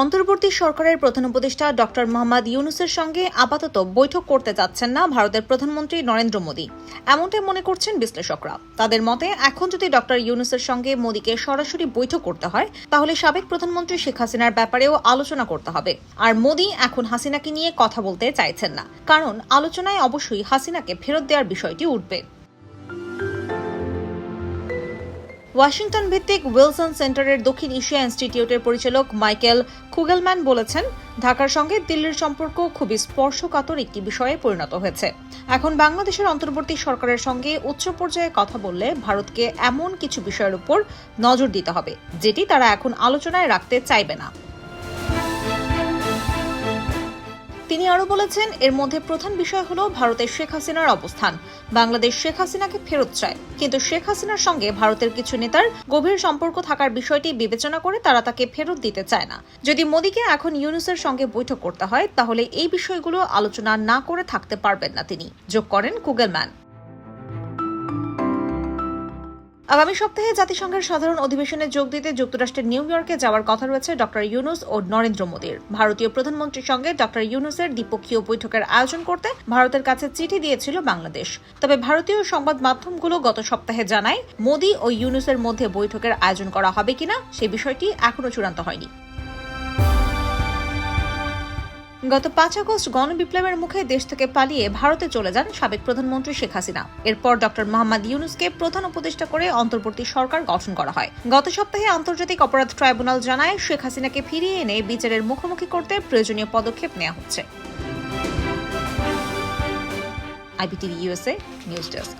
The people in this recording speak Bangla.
অন্তর্বর্তী সরকারের প্রধান উপদেষ্টা ডক্টর মোহাম্মদ ইউনুসের সঙ্গে আপাতত বৈঠক করতে যাচ্ছেন না ভারতের প্রধানমন্ত্রী নরেন্দ্র মোদী। এমনটাই মনে করছেন বিশ্লেষকরা। তাদের মতে, এখন যদি ডক্টর ইউনুসের সঙ্গে মোদীকে সরাসরি বৈঠক করতে হয়, তাহলে সাবেক প্রধানমন্ত্রী শেখ হাসিনার ব্যাপারেও আলোচনা করতে হবে। আর মোদী এখন হাসিনাকে নিয়ে কথা বলতে চাইছেন না। কারণ, আলোচনায় অবশ্যই হাসিনাকে ফেরত দেওয়ার বিষয়টি উঠবে। ওয়াশিংটন ভিত্তিক উইলসন সেন্টারের দক্ষিণ এশিয়া ইনস্টিটিউটের পরিচালক মাইকেল খুগেলম্যান বলেছেন, ঢাকার সঙ্গে দিল্লির সম্পর্ক খুবই স্পর্শকাতর একটি বিষয়ে পরিণত হয়েছে। এখন বাংলাদেশের অন্তর্বর্তী সরকারের সঙ্গে উচ্চ পর্যায়ে কথা বললে ভারতকে এমন কিছু বিষয়ের উপর নজর দিতে হবে, যেটি তারা এখন আলোচনায় রাখতে চাইবে না। তিনি আরও বলেছেন, এর মধ্যে প্রধান বিষয় হল ভারতের শেখ হাসিনার অবস্থান। বাংলাদেশ শেখ হাসিনাকে ফেরত চায়। কিন্তু শেখ হাসিনার সঙ্গে ভারতের কিছু নেতার গভীর সম্পর্ক থাকার বিষয়টি বিবেচনা করে তারা তাকে ফেরত দিতে চায় না। যদি মোদীকে এখন ইউনুসের সঙ্গে বৈঠক করতে হয়, তাহলে এই বিষয়গুলো আলোচনা না করে থাকতে পারবেন না তিনি। যোগ করেন কুগেলম্যান। আগামী সপ্তাহে জাতিসংঘের সাধারণ অধিবেশনে যোগ দিতে যুক্তরাষ্ট্রের নিউ ইয়র্কে যাওয়ার কথা রয়েছে ডক্টর ইউনুস ও নরেন্দ্র মোদীর। ভারতীয় প্রধানমন্ত্রীর সঙ্গে ডক্টর ইউনুসের দ্বিপক্ষীয় বৈঠকের আয়োজন করতে ভারতের কাছে চিঠি দিয়েছিল বাংলাদেশ। তবে ভারতীয় সংবাদ মাধ্যমগুলো গত সপ্তাহে জানায়, মোদী ও ইউনুসের মধ্যে বৈঠকের আয়োজন করা হবে কিনা সে বিষয়টি এখনও চূড়ান্ত হয়নি। গত পাঁচ আগস্ট গণবিপ্লবের মুখে দেশ থেকে পালিয়ে ভারতে চলে যান সাবেক প্রধানমন্ত্রী শেখ হাসিনা। এরপর ডক্টর মোহাম্মদ ইউনুসকে প্রধান উপদেষ্টা করে অন্তর্বর্তী সরকার গঠন করা হয়। গত সপ্তাহে আন্তর্জাতিক অপরাধ ট্রাইব্যুনাল জানায়, শেখ হাসিনাকে ফিরিয়ে এনে বিচারের মুখোমুখি করতে প্রয়োজনীয় পদক্ষেপ নেওয়া হচ্ছে। IBTV USA news desk.